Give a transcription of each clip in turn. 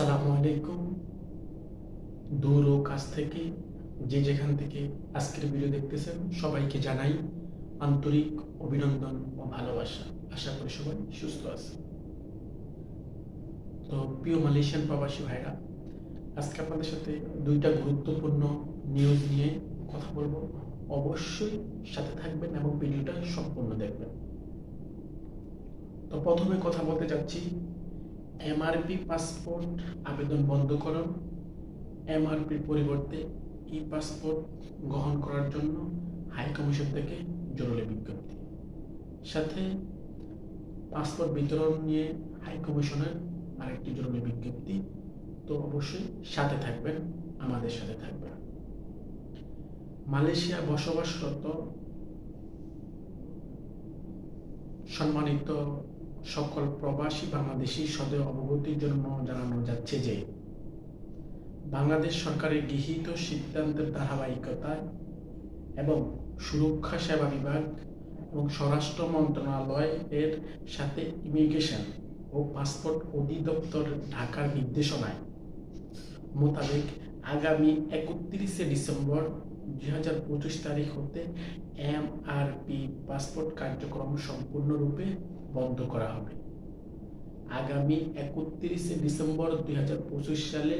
আসসালামু আলাইকুম দূর ও কাছ থেকে যে যেখান থেকে আজকের ভিডিও দেখতেছেন, সবাইকে জানাই আন্তরিক অভিনন্দন ও ভালোবাসা। আশা করি সবাই সুস্থ আছে। তো প্রিয় মালয়েশিয়ান প্রবাসী ভাইরা, আজকে আপনাদের সাথে দুইটা গুরুত্বপূর্ণ নিউজ নিয়ে কথা বলব। অবশ্যই সাথে থাকবেন এবং ভিডিওটা সম্পূর্ণ দেখবেন। তো প্রথমে কথা বলতে যাচ্ছি এমআরপি পাসপোর্ট আবেদন বন্ধ করুন এমআরপির পরিবর্তে ই পাসপোর্ট গ্রহণ করার জন্য হাই কমিশন থেকে জরুরি বিজ্ঞপ্তি। সাথে পাসপোর্ট বিতরণ নিয়ে হাই কমিশনের আরেকটি জরুরি বিজ্ঞপ্তি। তো অবশ্যই সাথে থাকবেন, আমাদের সাথে থাকবেন। মালয়েশিয়া বসবাসরত সম্মানিত সকল প্রবাসী বাংলাদেশি সদয় অবগতির জন্য জানানো যাচ্ছে যে, বাংলাদেশ সরকারের গৃহীত সিদ্ধান্তের ধারাবাহিকতায় এবং সুরক্ষা সেবা বিভাগ এবং স্বরাষ্ট্র মন্ত্রণালয় এর সাথে ইমিগ্রেশন ও পাসপোর্ট অধিদপ্তর ঢাকার নির্দেশনায় মোতাবেক আগামী একত্রিশে ডিসেম্বর দুই হাজার পঁচিশ তারিখ হতে এমআরপি পাসপোর্ট কার্যক্রম সম্পূর্ণরূপে বন্ধ করা হবে। আগামী একত্রিশে ডিসেম্বর দুই হাজার পঁচিশ সালে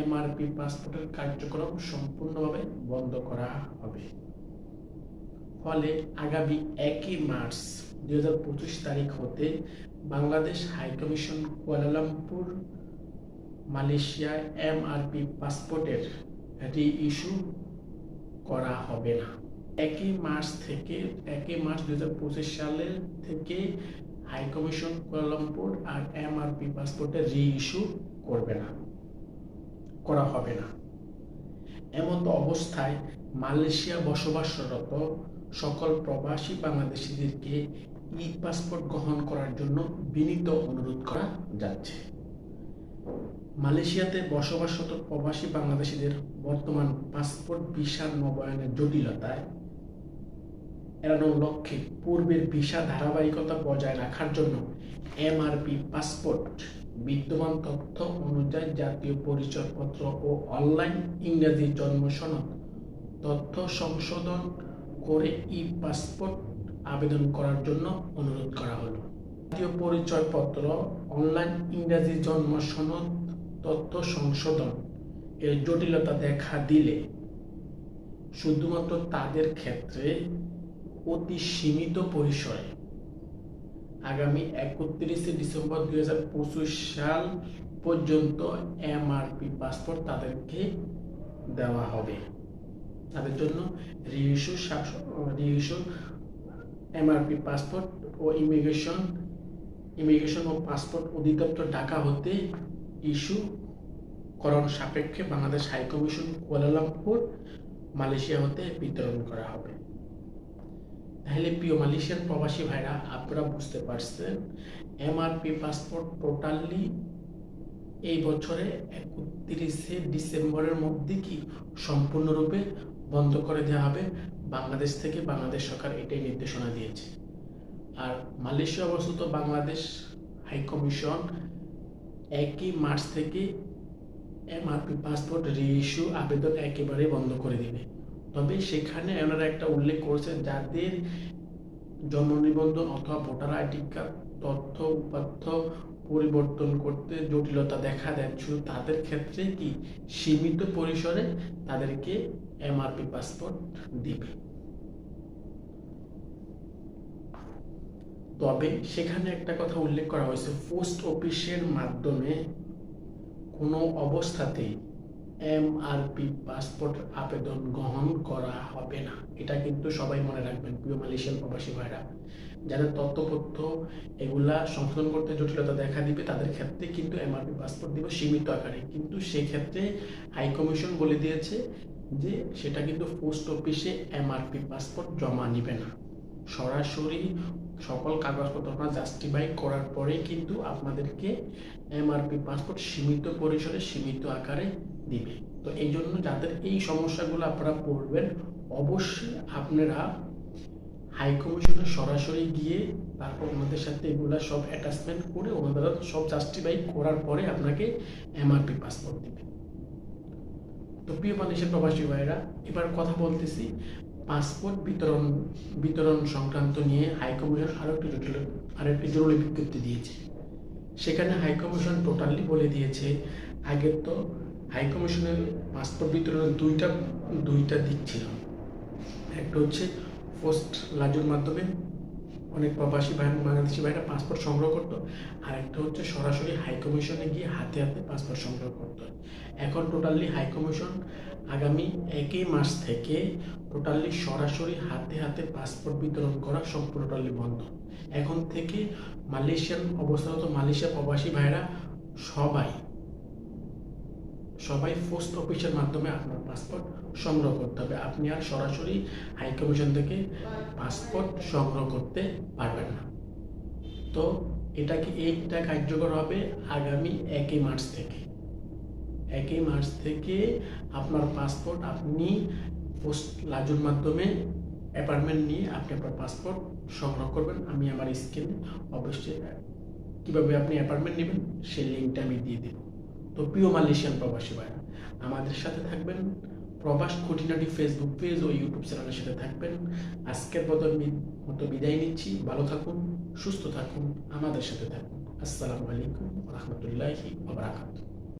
এমআরপি পাসপোর্টের কার্যক্রম সম্পূর্ণভাবে বন্ধ করা হবে। ফলে আগামী একই মার্চ দুই হাজার পঁচিশ তারিখ হতে Bangladesh high commission Kuala Lumpur মালয়েশিয়ায় এমআরপি পাসপোর্টের রি ইস্যু করা হবে না। একই মার্চ থেকে, একই মার্চ দুই হাজার পঁচিশ সালের থেকে হাই কমিশন কুয়ালালামপুর আর এমআরপি পাসপোর্টের রি ইস্যু করবে না, করা হবে না। এমন তো অবস্থায় মালয়েশিয়া বসবাসরত সকল প্রবাসী বাংলাদেশিদেরকে ই পাসপোর্ট গ্রহণ করার জন্য বিনীত অনুরোধ করা যাচ্ছে। মালয়েশিয়াতে বসবাসরত প্রবাসী বাংলাদেশিদের বর্তমান পাসপোর্ট ভিসা নবায়নের জটিলতায় এড়ানোর লক্ষ্যে পূর্বের ভিসা ধারাবাহিকতা বজায় রাখার জন্য এমআরপি পাসপোর্ট, বিদ্যমান তথ্য অনুযায়ী জাতীয় পরিচয়পত্র ও অনলাইন ইংরেজি জন্ম সনদ তথ্য সংশোধন করে ই পাসপোর্ট আবেদন করার জন্য অনুরোধ করা হলো। জাতীয় পরিচয়পত্র, অনলাইন ইংরেজি জন্ম সনদ তথ্য সংশোধন, এর জটিলতা দেখা দিলে শুধুমাত্র তাদের ক্ষেত্রে অতি সীমিত পরিসরে। আগামী একত্রিশে ডিসেম্বর দুই হাজার পঁচিশ সাল পর্যন্ত এমআরপি পাসপোর্ট তাদেরকে দেওয়া হবে। তাদের জন্য রিইস্যু রিইস্যু এমআরপি পাসপোর্ট ও ইমিগ্রেশন ইমিগ্রেশন ও পাসপোর্ট অধিদপ্তর ঢাকা হতে ইস্যু করণ সাপেক্ষে বাংলাদেশ হাইকমিশন কুয়ালালামপুর, মালয়েশিয়া হতে বিতরণ করা হবে। তাহলে প্রিয় মালয়েশিয়ান প্রবাসী ভাইরা, আপনারা বুঝতে পারছেন এমআরপি পাসপোর্ট টোটালি এই বছরে একত্রিশে ডিসেম্বরের মধ্যে কি সম্পূর্ণরূপে বন্ধ করে দেওয়া হবে? বাংলাদেশ থেকে বাংলাদেশ সরকার এটাই নির্দেশনা দিয়েছে। আর মালয়েশিয়া অবস্থিত বাংলাদেশ হাইকমিশন একই মার্চ থেকে এমআরপি পাসপোর্ট রিইস্যু আবেদন একেবারে বন্ধ করে দিবে। তবে সেখানে ওনারা একটা উল্লেখ করেছেন যাদের জন্ম নিবন্ধন অথবা ভোটার আইডি কার্ড তথ্য উপাত্য পরিবর্তন করতে জটিলতা দেখা দেয় শুধু তাদের ক্ষেত্রে কি? সীমিত পরিসরে তাদেরকে এমআরপি পাসপোর্ট দিবে। তবে সেখানে একটা কথা উল্লেখ করা হয়েছে, পোস্ট অফিসের মাধ্যমে কোনো অবস্থাতেই এমআরপি পাসপোর্ট আবেদন গ্রহণ করা হবে না। এটা কিন্তু সবাই মনে রাখবেন, প্রিয় মালয়েশিয়ান প্রবাসী ভাইরা। যাদের তথ্যপত্র এগুলা সংশোধন করতে জটিলতা দেখা দিবে, তাদের ক্ষেত্রে কিন্তু এমআরপি পাসপোর্ট দিবে সীমিত আকারে। কিন্তু সেক্ষেত্রে হাই কমিশন বলে দিয়েছে যে সেটা কিন্তু পোস্ট অফিসে এমআরপি পাসপোর্ট জমা নিবে না। সরাসরি সকল কাগজপত্র জাস্টিফাই করার পরে কিন্তু আপনাদেরকে এমআরপি পাসপোর্ট সীমিত পরিসরে, সীমিত আকারে দিবে। তো এই জন্য যাদের এই সমস্যাগুলো আপনারা পড়বেন, অবশ্যই আপনারা হাই কমিশনে সরাসরি গিয়ে তারপর ওনাদের সাথে এগুলা সব অ্যাটাচমেন্ট করে ওনারা সব জাস্টিফাই করার পরে আপনাকে এমআরপি পাসপোর্ট দেবে। তো প্রিয় মানুষের প্রবাসী ভাইরা এবার কথা বলতেছি পাসপোর্ট বিতরণ বিতরণ সংক্রান্ত নিয়ে হাইকমিশন আরও একটি জটিল আরও একটি জরুরি বিজ্ঞপ্তি দিয়েছে। সেখানে হাইকমিশন টোটালি বলে দিয়েছে আগে তো হাইকমিশনের পাসপোর্ট বিতরণের দুইটা দুইটা দিক ছিল। একটা হচ্ছে পোস্ট লাজুর মাধ্যমে অনেক প্রবাসী ভাই, বাংলাদেশি ভাইরা পাসপোর্ট সংগ্রহ করতো, আর একটা হচ্ছে সরাসরি হাইকমিশনে গিয়ে হাতে হাতে পাসপোর্ট সংগ্রহ করতো। এখন টোটালি হাইকমিশন আগামী একই মাস থেকে টোটালি সরাসরি হাতে হাতে পাসপোর্ট বিতরণ করা সম্পূর্ণ টোটালি বন্ধ। এখন থেকে মালয়েশিয়ান অবস্থানত মালয়েশিয়া প্রবাসী ভাইরা সবাই সবাই পোস্ট অফিসের মাধ্যমে আপনার পাসপোর্ট সংগ্রহ করতে হবে। আপনি আর সরাসরি হাই কমিশন থেকে পাসপোর্ট সংগ্রহ করতে পারবেন না। তো এটা কি এইটা কার্যকর হবে আগামী একই মার্চ থেকে? একই মার্চ থেকে আপনার পাসপোর্ট আপনি পোস্ট লাজুর মাধ্যমে অ্যাপার্টমেন্ট নিয়ে আপনি আপনার পাসপোর্ট সংগ্রহ করবেন। আমি আমার স্ক্রিনে অবশ্যই কীভাবে আপনি অ্যাপার্টমেন্ট নেবেন, সেই লিঙ্কটা আমি দিয়ে দেব। তো প্রিয় মালয়েশিয়ান প্রবাসী ভাই, আমাদের সাথে থাকবেন প্রবাস খুঁটিনাটি ফেসবুক পেজ ও ইউটিউব চ্যানেলের সাথে থাকবেন। আজকের মতো মতো বিদায় নিচ্ছি। ভালো থাকুন, সুস্থ থাকুন, আমাদের সাথে থাকুন। আসসালামু আলাইকুম রহমতুল্লাহি ওবরাকাতুহ